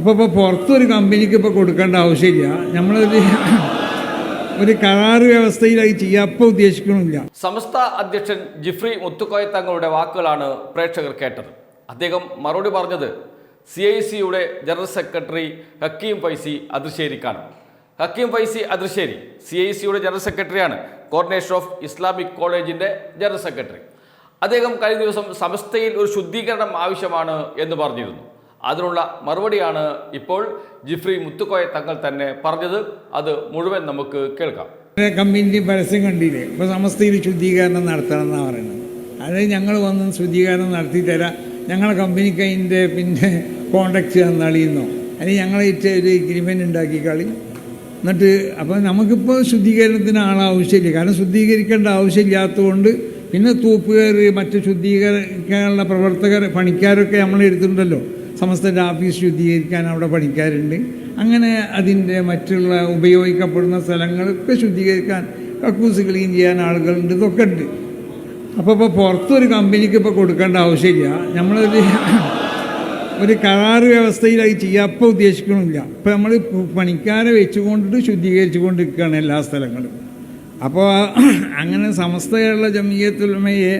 അപ്പോൾ ഇപ്പോൾ പുറത്തൊരു കമ്പനിക്ക് ഇപ്പോൾ കൊടുക്കേണ്ട ആവശ്യമില്ല. നമ്മളൊരു ഒരു കരാർ വ്യവസ്ഥയിലായി ചെയ്യാൻ അപ്പോൾ ഉദ്ദേശിക്കണമില്ല സമസ്ത അധ്യക്ഷൻ ജിഫ്രി മുത്തുക്കോയ തങ്ങളുടെ വാക്കുകളാണ് പ്രേക്ഷകർ കേട്ടത്. അദ്ദേഹം മറുപടി പറഞ്ഞത് സി ഐ സിയുടെ ജനറൽ സെക്രട്ടറി ഹക്കീം ഫൈസി അതിർശ്ശേരിക്കാണ് ഹക്കീം ഫൈസി അതിർശ്ശേരി സി ഐ സിയുടെ ജനറൽ സെക്രട്ടറിയാണ്. കോർഡിനേഷൻ ഓഫ് ഇസ്ലാമിക് കോളേജിന്റെ ജനറൽ സെക്രട്ടറി. അദ്ദേഹം കഴിഞ്ഞ ദിവസം സമസ്തയിൽ ഒരു ശുദ്ധീകരണം ആവശ്യമാണ് എന്ന് പറഞ്ഞിരുന്നു. അതിനുള്ള മറുപടിയാണ് ഇപ്പോൾ ജിഫ്രി മുത്തുക്കോയ തങ്ങൾ തന്നെ പറഞ്ഞത്. അത് മുഴുവൻ നമുക്ക് കേൾക്കാം. കമ്പനിന്റെ പരസ്യം കണ്ടില്ലേ? ഇപ്പോൾ സമസ്തയിൽ ശുദ്ധീകരണം നടത്തണം എന്നാണ് പറയുന്നത്. അത് ഞങ്ങൾ വന്ന് ശുദ്ധീകരണം നടത്തി തരാം. ഞങ്ങളെ കമ്പനിക്ക് അതിന്റെ പിന്നെ കോണ്ടാക്ട് തന്നളിയുന്നോ അല്ലെങ്കിൽ ഞങ്ങളായിട്ട് ഒരു എഗ്രിമെന്റ് ഉണ്ടാക്കി കളി. എന്നിട്ട് അപ്പോൾ നമുക്കിപ്പോൾ ശുദ്ധീകരണത്തിന് ആളാവശ്യമില്ല. കാരണം ശുദ്ധീകരിക്കേണ്ട ആവശ്യമില്ലാത്തതുകൊണ്ട് പിന്നെ തൂപ്പുകാർ മറ്റ് ശുദ്ധീകരിക്കാനുള്ള പ്രവർത്തകർ പണിക്കാരൊക്കെ നമ്മൾ എടുത്തിട്ടുണ്ടല്ലോ. സമസ്തന്റെ ഓഫീസ് ശുദ്ധീകരിക്കാൻ അവിടെ പണിക്കാരുണ്ട്. അങ്ങനെ അതിന്റെ മറ്റുള്ള ഉപയോഗിക്കപ്പെടുന്ന സ്ഥലങ്ങളൊക്കെ ശുദ്ധീകരിക്കാൻ കക്കൂസ് ക്ലീൻ ചെയ്യാൻ ആളുകളുണ്ട് ഇതൊക്കെ ഉണ്ട്. അപ്പോൾ ഇപ്പോൾ പുറത്തൊരു കമ്പനിക്ക് ഇപ്പോൾ കൊടുക്കേണ്ട ആവശ്യമില്ല. നമ്മളൊരു ഒരു കരാറ് വ്യവസ്ഥയിലായി ചെയ്യാൻ അപ്പോൾ ഉദ്ദേശിക്കണമില്ല ഇപ്പോൾ നമ്മൾ പണിക്കാരെ വെച്ചുകൊണ്ടിട്ട് ശുദ്ധീകരിച്ചു കൊണ്ടിരിക്കുകയാണ് എല്ലാ സ്ഥലങ്ങളും. അപ്പോൾ അങ്ങനെ സമസ്തയുള്ള ജമീയത്തുലമയെ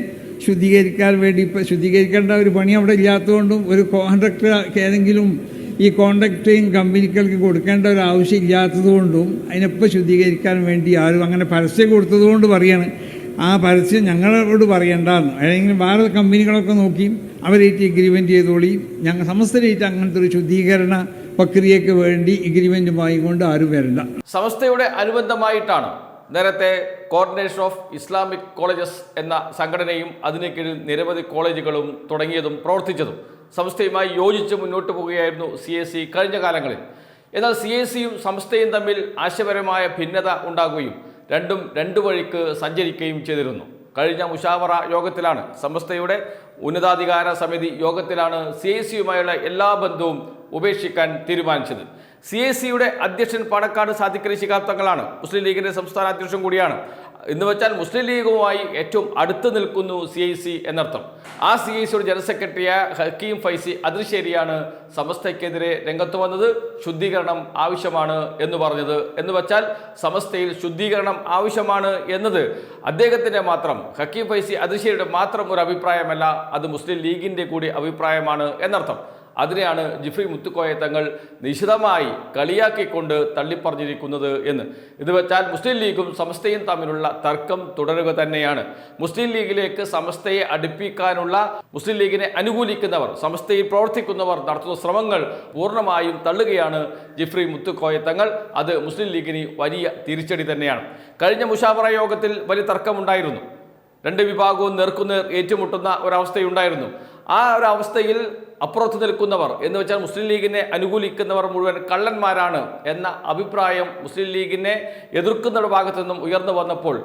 ശുദ്ധീകരിക്കാൻ വേണ്ടി ഇപ്പം ശുദ്ധീകരിക്കേണ്ട ഒരു പണി അവിടെ ഇല്ലാത്തതുകൊണ്ടും ഒരു കോൺട്രാക്ടർ ഏതെങ്കിലും ഈ കോൺട്രാക്റ്റിങ് കമ്പനികൾക്ക് കൊടുക്കേണ്ട ഒരു ആവശ്യം ഇല്ലാത്തതുകൊണ്ടും അതിനിപ്പോൾ ശുദ്ധീകരിക്കാൻ വേണ്ടി ആരും അങ്ങനെ പരസ്യം കൊടുത്തതുകൊണ്ട് പറയാണ്. ആ പരസ്യം ഞങ്ങളോട് പറയണ്ടെന്ന് അല്ലെങ്കിൽ വേറെ കമ്പനികളൊക്കെ നോക്കി അവരേറ്റ് എഗ്രിമെന്റ് ചെയ്തോളി. ഞങ്ങൾ സമസ്തരേറ്റ് അങ്ങനത്തെ ഒരു ശുദ്ധീകരണ പ്രക്രിയയ്ക്ക് വേണ്ടി എഗ്രിമെന്റുമായി കൊണ്ട് ആരും വരണ്ട. സമസ്തയുടെ അനുബന്ധമായിട്ടാണ് നേരത്തെ കോർഡിനേഷൻ ഓഫ് ഇസ്ലാമിക് കോളേജസ് എന്ന സംഘടനയും അതിന് കീഴിൽ നിരവധി കോളേജുകളും തുടങ്ങിയതും പ്രവർത്തിച്ചതും. സംസ്ഥയുമായി യോജിച്ച് മുന്നോട്ട് പോവുകയായിരുന്നു സി എസ് സി കഴിഞ്ഞ കാലങ്ങളിൽ. എന്നാൽ സി എസ് സിയും സംസ്ഥയും തമ്മിൽ ആശയപരമായ ഭിന്നത ഉണ്ടാകുകയും രണ്ടും രണ്ടു വഴിക്ക് സഞ്ചരിക്കുകയും ചെയ്തിരുന്നു. കഴിഞ്ഞ മുഷാവറ യോഗത്തിലാണ്. സമസ്തയുടെ ഉന്നതാധികാര സമിതി യോഗത്തിലാണ് സി ഐ സിയുമായുള്ള എല്ലാ ബന്ധവും ഉപേക്ഷിക്കാൻ തീരുമാനിച്ചത്. സി ഐ സിയുടെ അധ്യക്ഷൻ പാണക്കാട് സാദിഖലി ശിഹാബ് മുസ്ലിം ലീഗിന്റെ സംസ്ഥാന അധ്യക്ഷൻ കൂടിയാണ്. എന്ന് വെച്ചാൽ മുസ്ലിം ലീഗുമായി ഏറ്റവും അടുത്ത് നിൽക്കുന്നു സി ഐ സി എന്നർത്ഥം. ആ സി ഐ സിയുടെ ജനറൽ സെക്രട്ടറിയായ ഹക്കീം ഫൈസി അതിർശ്ശേരിയാണ് സമസ്തയ്ക്കെതിരെ രംഗത്ത് വന്നത്. ശുദ്ധീകരണം ആവശ്യമാണ് എന്ന് പറഞ്ഞത്. എന്ന് വെച്ചാൽ സമസ്തയിൽ ശുദ്ധീകരണം ആവശ്യമാണ് എന്നത് അദ്ദേഹത്തിന്റെ മാത്രം ഹക്കീം ഫൈസി അതിർശ്ശേരിയുടെ മാത്രം ഒരു അഭിപ്രായമല്ല. അത് മുസ്ലിം ലീഗിന്റെ കൂടി അഭിപ്രായമാണ് എന്നർത്ഥം. അതിനെയാണ് ജിഫ്രി മുത്തുക്കോയ തങ്ങൾ നിശിതമായി കളിയാക്കിക്കൊണ്ട് തള്ളിപ്പറഞ്ഞിരിക്കുന്നത് എന്ന്. ഇത് വെച്ചാൽ മുസ്ലിം ലീഗും സമസ്തയും തമ്മിലുള്ള തർക്കം തുടരുക തന്നെയാണ്. മുസ്ലിം ലീഗിലേക്ക് സമസ്തയെ അടുപ്പിക്കാനുള്ള മുസ്ലിം ലീഗിനെ അനുകൂലിക്കുന്നവർ സമസ്തയിൽ പ്രവർത്തിക്കുന്നവർ നടത്തുന്ന ശ്രമങ്ങൾ പൂർണമായും തള്ളുകയാണ് ജിഫ്രി മുത്തുക്കോയ തങ്ങൾ. അത് മുസ്ലിം ലീഗിന് വലിയ തിരിച്ചടി തന്നെയാണ്. കഴിഞ്ഞ മുഷാവറ യോഗത്തിൽ വലിയ തർക്കമുണ്ടായിരുന്നു. രണ്ട് വിഭാഗവും നേർക്കുനേർ ഏറ്റുമുട്ടുന്ന ഒരവസ്ഥയുണ്ടായിരുന്നു. ആ ഒരു അവസ്ഥയിൽ അപ്പുറത്ത് നിൽക്കുന്നവർ എന്ന് വെച്ചാൽ മുസ്ലിം ലീഗിനെ അനുകൂലിക്കുന്നവർ മുഴുവൻ കള്ളന്മാരാണ് എന്ന അഭിപ്രായം മുസ്ലിം ലീഗിനെ എതിർക്കുന്ന ഭാഗത്തു നിന്നും ഉയർന്നു വന്നപ്പോൾ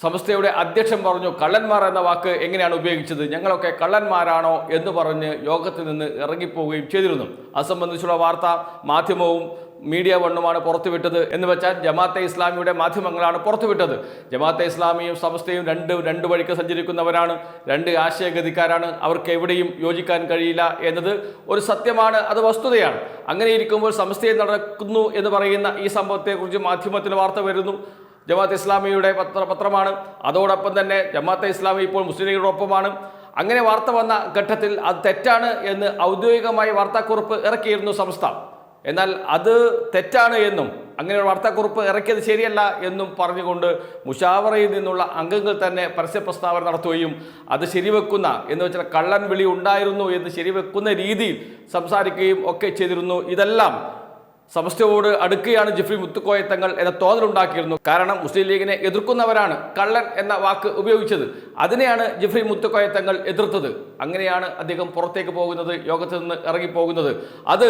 സംസ്ഥയുടെ അധ്യക്ഷൻ പറഞ്ഞു കള്ളന്മാർ എന്ന വാക്ക് എങ്ങനെയാണ് ഉപയോഗിച്ചത്? ഞങ്ങളൊക്കെ കള്ളന്മാരാണോ? എന്ന് പറഞ്ഞ് യോഗത്തിൽ നിന്ന് ഇറങ്ങിപ്പോവുകയും ചെയ്തിരുന്നു. അത് സംബന്ധിച്ചുള്ള വാർത്ത മാധ്യമവും മീഡിയ വണ്ണുമാണ് പുറത്തുവിട്ടത് എന്ന് വെച്ചാൽ ജമാഅത്തെ ഇസ്ലാമിയുടെ മാധ്യമങ്ങളാണ് പുറത്തുവിട്ടത്. ജമാഅത്തെ ഇസ്ലാമിയും സമസ്തയും രണ്ട് രണ്ട് വഴിക്ക് സഞ്ചരിക്കുന്നവരാണ് രണ്ട് ആശയഗതിക്കാരാണ്. അവർക്ക് എവിടെയും യോജിക്കാൻ കഴിയില്ല എന്നത് ഒരു സത്യമാണ് അത് വസ്തുതയാണ്. അങ്ങനെ ഇരിക്കുമ്പോൾ സമസ്തയെ നടക്കുന്നു എന്ന് പറയുന്ന ഈ സംഭവത്തെക്കുറിച്ച് മാധ്യമത്തിൽ വാർത്ത വരുന്നു. ജമാഅത്ത് ഇസ്ലാമിയുടെ പത്ര പത്രമാണ്. അതോടൊപ്പം തന്നെ ജമാഅത്തെ ഇസ്ലാമി ഇപ്പോൾ മുസ്ലിങ്ങളോടൊപ്പമാണ് അങ്ങനെ വാർത്ത വന്ന ഘട്ടത്തിൽ അത് തെറ്റാണ് എന്ന് ഔദ്യോഗികമായി വാർത്താക്കുറിപ്പ് ഇറക്കിയിരുന്നു സംസ്ഥ എന്നാൽ അത് തെറ്റാണ് എന്നും അങ്ങനെ ഒരു വാർത്താക്കുറിപ്പ് ഇറക്കിയത് ശരിയല്ല എന്നും പറഞ്ഞുകൊണ്ട് മുഷാവറയിൽ നിന്നുള്ള അംഗങ്ങൾ തന്നെ പരസ്യ പ്രസ്താവന നടത്തുകയും അത് ശരിവെക്കുന്ന എന്ന് വെച്ചാൽ കള്ളൻ വിളി ഉണ്ടായിരുന്നു എന്ന് ശരിവെക്കുന്ന രീതിയിൽ സംസാരിക്കുകയും ഒക്കെ ചെയ്തിരുന്നു. ഇതെല്ലാം സമസ്തയോട് അടുക്കുകയാണ് ജിഫ്രി മുത്തുക്കോയ തങ്ങൾ എന്ന തോന്നലുണ്ടാക്കിയിരുന്നു. കാരണം മുസ്ലിം ലീഗിനെ എതിർക്കുന്നവരാണ് കള്ളൻ എന്ന വാക്ക് ഉപയോഗിച്ചത്. അതിനെയാണ് ജിഫ്രി മുത്തുക്കോയ തങ്ങൾ എതിർത്തത്. അങ്ങനെയാണ് അദ്ദേഹം പുറത്തേക്ക് പോകുന്നത് യോഗത്തിൽ നിന്ന് ഇറങ്ങിപ്പോകുന്നത്. അത്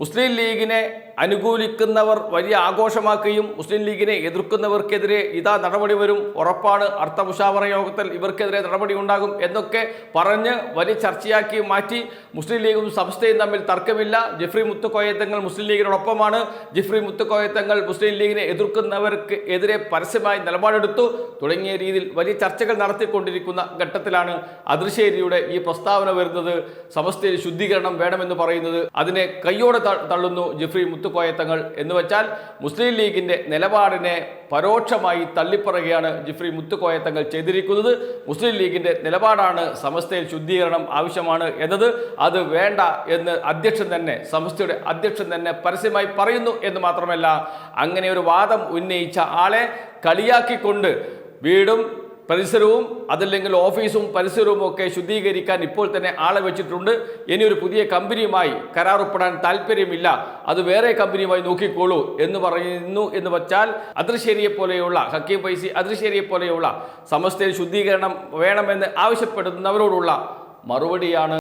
മുസ്ലിം ലീഗിനെ അനുകൂലിക്കുന്നവർ വലിയ ആഘോഷമാക്കുകയും മുസ്ലിം ലീഗിനെ എതിർക്കുന്നവർക്കെതിരെ ഇതാ നടപടി വരും ഉറപ്പാണ്. അർത്ഥ മുഷാവറ യോഗത്തിൽ ഇവർക്കെതിരെ നടപടി ഉണ്ടാകും എന്നൊക്കെ പറഞ്ഞ് വലിയ ചർച്ചയാക്കി മാറ്റി. മുസ്ലിം ലീഗും സംസ്ഥയും തമ്മിൽ തർക്കമില്ല. ജിഫ്രി മുത്തുക്കോയത്തങ്ങൾ മുസ്ലിം ലീഗിനോടൊപ്പമാണ്. ജിഫ്രി മുത്തുക്കോയത്തങ്ങൾ മുസ്ലിം ലീഗിനെ എതിർക്കുന്നവർക്ക് എതിരെ പരസ്യമായി നിലപാടെടുത്തു. തുടങ്ങിയ രീതിയിൽ വലിയ ചർച്ചകൾ നടത്തിക്കൊണ്ടിരിക്കുന്ന ഘട്ടത്തിലാണ് അതിർശ്ശേരിയുടെ ഈ പ്രസ്താവന വരുന്നത്. സമസ്തയിൽ ശുദ്ധീകരണം വേണമെന്ന് പറയുന്നത്. അതിനെ കയ്യോടെ തള്ളുന്നു. ജിഫ്രി മുത്തുക്കോയത്തങ്ങൾ എന്ന് വെച്ചാൽ മുസ്ലിം ലീഗിന്റെ നിലപാടിനെ പരോക്ഷമായി തള്ളിപ്പറയുകയാണ് ജിഫ്രി മുത്തുക്കോയത്തങ്ങൾ ചെയ്തിരിക്കുന്നത്. മുസ്ലിം ലീഗിന്റെ നിലപാടാണ് സമസ്തയിൽ ശുദ്ധീകരണം ആവശ്യമാണ് എന്നത്. അത് വേണ്ട എന്ന് അധ്യക്ഷൻ തന്നെ സമസ്തയുടെ അധ്യക്ഷൻ തന്നെ പരസ്യമായി പറയുന്നു എന്ന് മാത്രമല്ല അങ്ങനെ ഒരു വാദം ഉന്നയിച്ച ആളെ കളിയാക്കിക്കൊണ്ട് വീടും പരിസരവും അതല്ലെങ്കിൽ ഓഫീസും പരിസരവും ഒക്കെ ശുദ്ധീകരിക്കാൻ ഇപ്പോൾ തന്നെ ആളെ വെച്ചിട്ടുണ്ട്. ഇനി ഒരു പുതിയ കമ്പനിയുമായി കരാറുപ്പെടാൻ താല്പര്യമില്ല. അത് വേറെ കമ്പനിയുമായി നോക്കിക്കോളൂ എന്ന് പറയുന്നു എന്ന് വച്ചാൽ അതിർശ്ശേരിയെ പോലെയുള്ള ഹക്കീം പൈസി അതിർശ്ശേരിയെ പോലെയുള്ള സമസ്തയിൽ ശുദ്ധീകരണം വേണമെന്ന് ആവശ്യപ്പെടുന്നവരോടുള്ള മറുപടിയാണ്